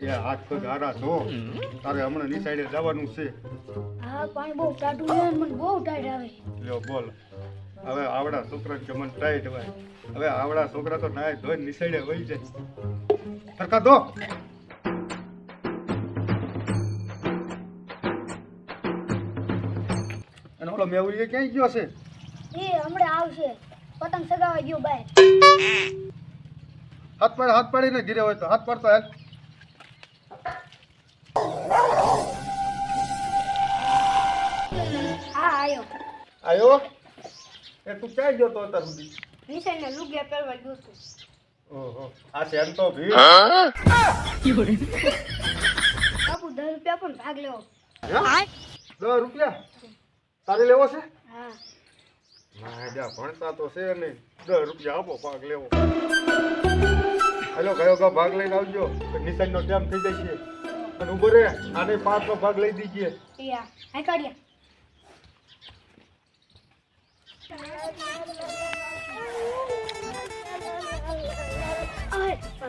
એ હાથ પગ હારા છો. તારે હમણાં નિસાઈડે જવાનું છે. હા પણ બહુ ટાટું છે મને બહુ ટાઈટ આવે લ્યો બોલ. હવે આવડા છોકરા જમન ટાઈટ હોય. હવે આવડા છોકરા તો નાય ધોઈ નિસાઈડે વહી જાય. સરખા દો. અને ઓલો મેવડી ક્યાંય ગયો છે? એ હમણાં આવશે. પતંગ સગાવા ગયો બાય. હાથ પાડ હાથ પાડીને ઘીરે હોય તો. હાથ પાડતો તો હા આયો. આયો? એ તું ક્યાં ગયો તો અત્યાર સુધી? નિશાળને લુગિયા પહેરવા ગયો છું. ઓહો આ છે તો ભીડ. બાપુ દસ રૂપિયા પણ ભાગ લેવો. હે? દસ રૂપિયા? તારે લેવો છે? હા. ના જા ભણતા તો છે નહીં દસ રૂપિયા આપો ભાગ લેવો. હેલો કયો કયો ભાગ લઈને આવજો? નિશાનનો ટાઈમ થઈ જાય છે અને ઊભો રે આને પાંચનો ભાગ લઈ કાઢ્યા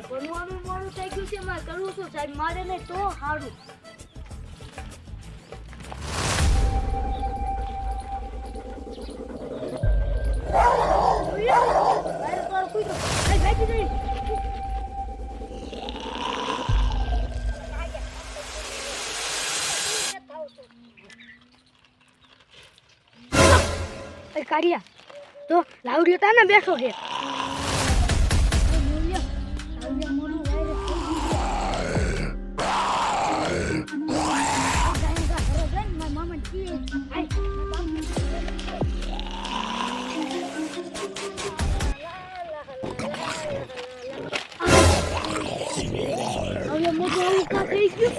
ભણવાનું મોડું થઈ ગયું છે, મારે કરવું શું? સાહેબ, મારે ને તો સારું ભાગી જઈ. એ કાઢ્યા તો લાવડ્યો તાને બેઠો છે હવે મોટું આવું કા થઈ ગયું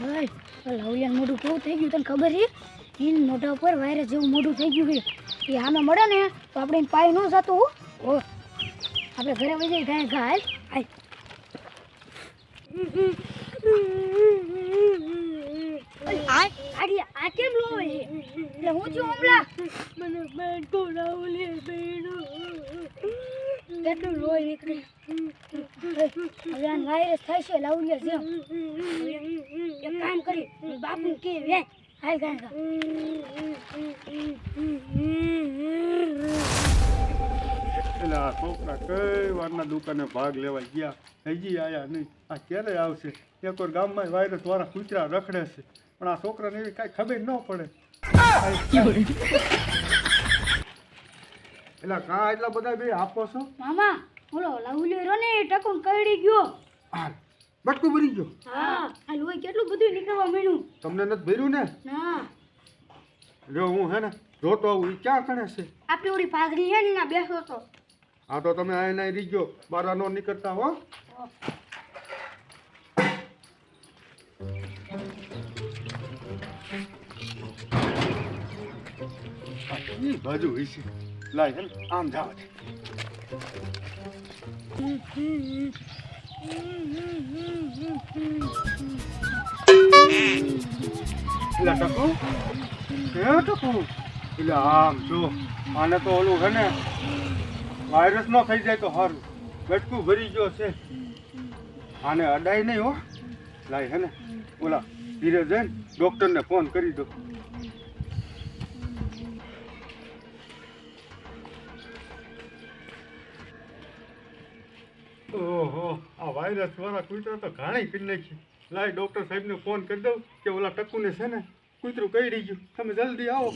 હાય લવલિયાન મોઢું કેવું થઈ ગયું તને ખબર છે? ઈન મોઢા ઉપર વાયરસ જેવું મોઢું થઈ ગયું છે. એ આમાં મળે ને તો આપણે એને પાય ન જતું ઓ, આપણે ઘરે વહી જઈએ, ગાય ગાય હાય. આ કેમ લો હું છું હમણાં? મને બેન કોરાવલે બેનો કેટલું લોહી નીકળી. હવે આ વાયરસ થાય છે લાવલિયા જેમ. એક કામ કરી બાપુ કે વે હાલ ગાય એટલે આ છોકરા કઈ વારના દુકાને ભાગ લેવા ગયા? હજી આયા નહીં. આ ક્યારે આવશે? એક વાર ગામમાં વાયરસ વાળા કૂતરા રખડે છે. પણ આ છોકરાને એવી કાંઈ ખબર ન પડે. એટલે કાં એટલા બધા બે આપો છો? મામા ઓલો લાવલિયો રો ને એ ટકુન કરડી ગયો. હાલ બટકું ભરી ગયો. હા આ લોહી કેટલું બધું નીકળવા મળ્યું તમને નથી ભર્યું ને? ના. જો હું હે ને જોતો આવું ક્યાં કણે છે? આપણી ઓલી પાઘડી હે ને ના બેસો તો. હા તો તમે આ નહીં રીજો બારા નો નીકળતા હો. બાજુ હોય છે. લાય હેલ આમ જાવ એટલે ટકુ હે ટકુ એટલે આમ જો આને તો ઓલું છે ને વાયરસ નો થઈ જાય તો સારું ગટકું ભરી ગયો છે આને અડાય નહીં હો લાય હે ને ઓલા ધીરે જઈને ડૉક્ટરને ફોન કરી દો ઓહો, આ વાયરસ વાળા કૂતરા તો ઘાણી કરી નાખી. લાય ડૉક્ટર સાહેબને ફોન કરી દઉં કે ઓલા ટકુને છે ને કૂતરું કઈ ગયું. તમે જલ્દી આવો.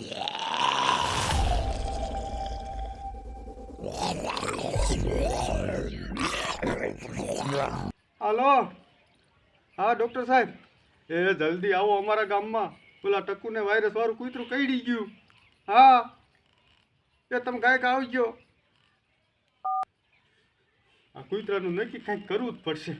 હાલો. હા ડૉક્ટર સાહેબ. એ જલ્દી આવો અમારા ગામમાં. પેલા ટકુને વાયરસ વાળું કૂતરું કહી ગયું. હા. એ તમે ગાયક આવજો આ કૂતરાનું નક્કી કાંઈક કરવું જ પડશે